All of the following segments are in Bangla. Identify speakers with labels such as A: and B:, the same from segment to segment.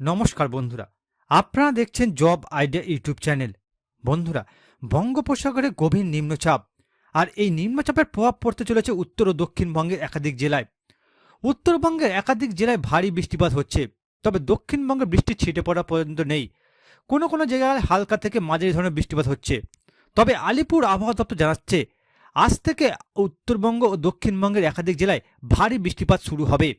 A: নমস্কার বন্ধুরা। আপনারা দেখছেন জব আইডিয়া ইউটিউব চ্যানেল। বন্ধুরা, বঙ্গোপসাগরে গভীর নিম্নচাপ আর এই নিম্নচাপের প্রভাব পড়তে চলেছে উত্তর ও দক্ষিণবঙ্গের একাধিক জেলায়। উত্তরবঙ্গের একাধিক জেলায় ভারী বৃষ্টিপাত হচ্ছে, তবে দক্ষিণবঙ্গে বৃষ্টি ছিটে পড়া পর্যন্ত নেই। কোনো কোনো জায়গায় হালকা থেকে মাঝারি ধরনের বৃষ্টিপাত হচ্ছে। তবে আলিপুর আবহাওয়া দপ্তর জানাচ্ছে, আজ থেকে উত্তরবঙ্গ ও দক্ষিণবঙ্গের একাধিক জেলায় ভারী বৃষ্টিপাত শুরু হবে।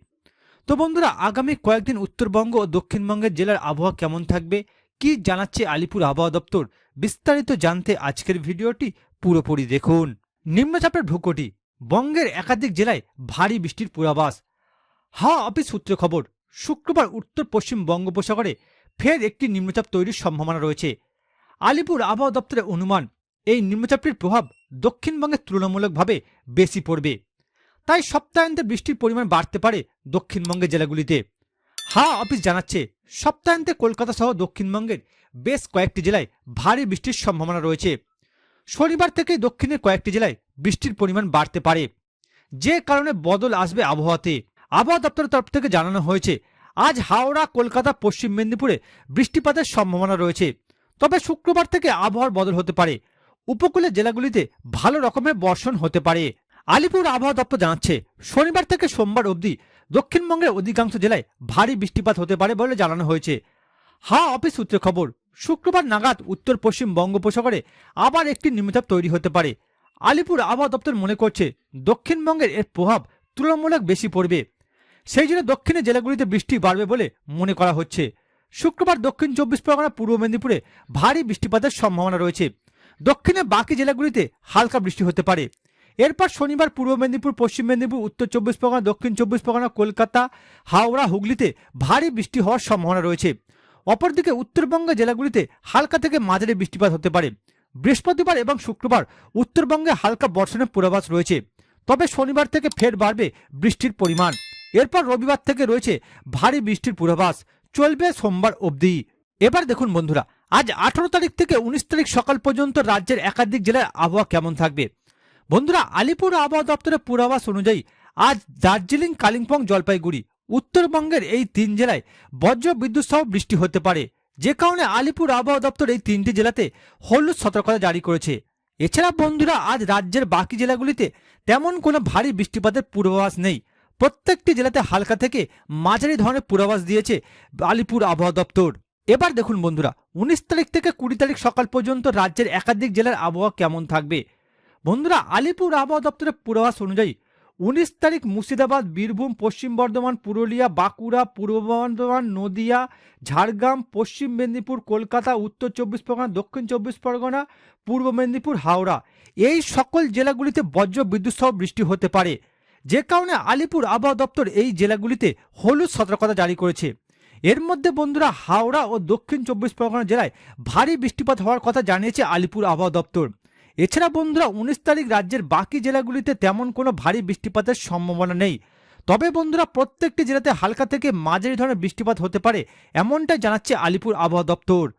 A: তো বন্ধুরা, আগামী কয়েকদিন উত্তরবঙ্গ ও দক্ষিণবঙ্গের জেলার আবহাওয়া কেমন থাকবে, কি জানাচ্ছে আলিপুর আবহাওয়া দপ্তর, বিস্তারিত জানতে আজকের ভিডিওটি পুরোপুরি দেখুন। নিম্নচাপের ভূকটি, বঙ্গের একাধিক জেলায় ভারী বৃষ্টির পূর্বাভাস। হাওয়া অফিস সূত্রে খবর, শুক্রবার উত্তর পশ্চিম বঙ্গোপসাগরে ফের একটি নিম্নচাপ তৈরির সম্ভাবনা রয়েছে। আলিপুর আবহাওয়া দপ্তরের অনুমান, এই নিম্নচাপটির প্রভাব দক্ষিণবঙ্গে তুলনামূলকভাবে বেশি পড়বে। তাই সপ্তাহান্তে বৃষ্টির পরিমাণ বাড়তে পারে দক্ষিণবঙ্গের জেলাগুলিতে। হাওয়া অফিস জানাচ্ছে, সপ্তাহান্তে কলকাতা সহ দক্ষিণবঙ্গের বেশ কয়েকটি জেলায় ভারী বৃষ্টির সম্ভাবনা রয়েছে। শনিবার থেকে দক্ষিণের কয়েকটি জেলায় বৃষ্টির পরিমাণ বাড়তে পারে। যে কারণে বদল আসবে আবহাওয়াতে। আবহাওয়া দপ্তরের তরফ থেকে জানানো হয়েছে, আজ হাওড়া, কলকাতা, পশ্চিম মেদিনীপুরে বৃষ্টিপাতের সম্ভাবনা রয়েছে। তবে শুক্রবার থেকে আবহাওয়ার বদল হতে পারে। উপকূলের জেলাগুলিতে ভালো রকমের বর্ষণ হতে পারে। আলিপুর আবহাওয়া দপ্তর জানাচ্ছে, শনিবার থেকে সোমবার অবধি দক্ষিণবঙ্গের অধিকাংশ জেলায় ভারী বৃষ্টিপাত হতে পারে বলে জানানো হয়েছে। হাওয়া অফিস সূত্রে খবর, শুক্রবার নাগাদ উত্তর পশ্চিম বঙ্গোপসাগরে আবার একটি নিম্নচাপ তৈরি হতে পারে। আলিপুর আবহাওয়া দপ্তর মনে করছে, দক্ষিণবঙ্গের এর প্রভাব তুলনামূলক বেশি পড়বে। সেই জন্য দক্ষিণের জেলাগুলিতে বৃষ্টি বাড়বে বলে মনে করা হচ্ছে। শুক্রবার দক্ষিণ চব্বিশ পরগনা, পূর্ব মেদিনীপুরে ভারী বৃষ্টিপাতের সম্ভাবনা রয়েছে। দক্ষিণে বাকি জেলাগুলিতে হালকা বৃষ্টি হতে পারে। এরপর শনিবার পূর্ব মেদিনীপুর, পশ্চিম মেদিনীপুর, উত্তর চব্বিশ পরগনা, দক্ষিণ চব্বিশ পরগনা, কলকাতা, হাওড়া, হুগলিতে ভারী বৃষ্টি হওয়ার সম্ভাবনা রয়েছে। অপরদিকে উত্তরবঙ্গ জেলাগুলিতে হালকা থেকে মাঝারি বৃষ্টিপাত হতে পারে। বৃহস্পতিবার এবং শুক্রবার উত্তরবঙ্গে হালকা বর্ষণের পূর্বাভাস রয়েছে। তবে শনিবার থেকে ফের বাড়বে বৃষ্টির পরিমাণ। এরপর রবিবার থেকে রয়েছে ভারী বৃষ্টির পূর্বাভাস। চলবে সোমবার অবধি। এবার দেখুন বন্ধুরা, আজ আঠারো তারিখ থেকে উনিশ তারিখ সকাল পর্যন্ত রাজ্যের একাধিক জেলার আবহাওয়া কেমন থাকবে? বন্ধুরা, আলিপুর আবহাওয়া দপ্তরের পূর্বাভাস অনুযায়ী আজ দার্জিলিং, কালিম্পং, জলপাইগুড়ি, উত্তরবঙ্গের এই তিন জেলায় বজ্র বিদ্যুৎ সহ বৃষ্টি হতে পারে। যে কারণে আলিপুর আবহাওয়া দপ্তর এই তিনটি জেলাতে হলুদ সতর্কতা জারি করেছে। এছাড়া বন্ধুরা, আজ রাজ্যের বাকি জেলাগুলিতে তেমন কোনো ভারী বৃষ্টিপাতের পূর্বাভাস নেই। প্রত্যেকটি জেলাতে হালকা থেকে মাঝারি ধরনের পূর্বাভাস দিয়েছে আলিপুর আবহাওয়া দপ্তর। এবার দেখুন বন্ধুরা, উনিশ তারিখ থেকে কুড়ি তারিখ সকাল পর্যন্ত রাজ্যের একাধিক জেলার আবহাওয়া কেমন থাকবে? বন্ধুরা, আলিপুর আবহাওয়া দপ্তরের পূর্বাভাস অনুযায়ী উনিশ তারিখ মুর্শিদাবাদ, বীরভূম, পশ্চিম বর্ধমান, পুরুলিয়া, বাঁকুড়া, পূর্ব বর্ধমান, নদিয়া, ঝাড়গ্রাম, পশ্চিম মেদিনীপুর, কলকাতা, উত্তর চব্বিশ পরগনা, দক্ষিণ চব্বিশ পরগনা, পূর্ব মেদিনীপুর, হাওড়া। এই সকল জেলাগুলিতে বজ্র বিদ্যুৎ সহ বৃষ্টি হতে পারে। যে কারণে আলিপুর আবহাওয়া দপ্তর এই জেলাগুলিতে হলুদ সতর্কতা জারি করেছে। এর মধ্যে বন্ধুরা, হাওড়া ও দক্ষিণ চব্বিশ পরগনা জেলায় ভারী বৃষ্টিপাত হওয়ার কথা জানিয়েছে আলিপুর আবহাওয়া দপ্তর। এছাড়া বন্ধুরা, উনিশ তারিখ রাজ্যের বাকি জেলাগুলিতে তেমন কোনো ভারী বৃষ্টিপাতের সম্ভাবনা নেই। তবে বন্ধুরা, প্রত্যেকটি জেলাতে হালকা থেকে মাঝারি ধরনের বৃষ্টিপাত হতে পারে এমনটাই জানাচ্ছে আলিপুর আবহাওয়া দপ্তর।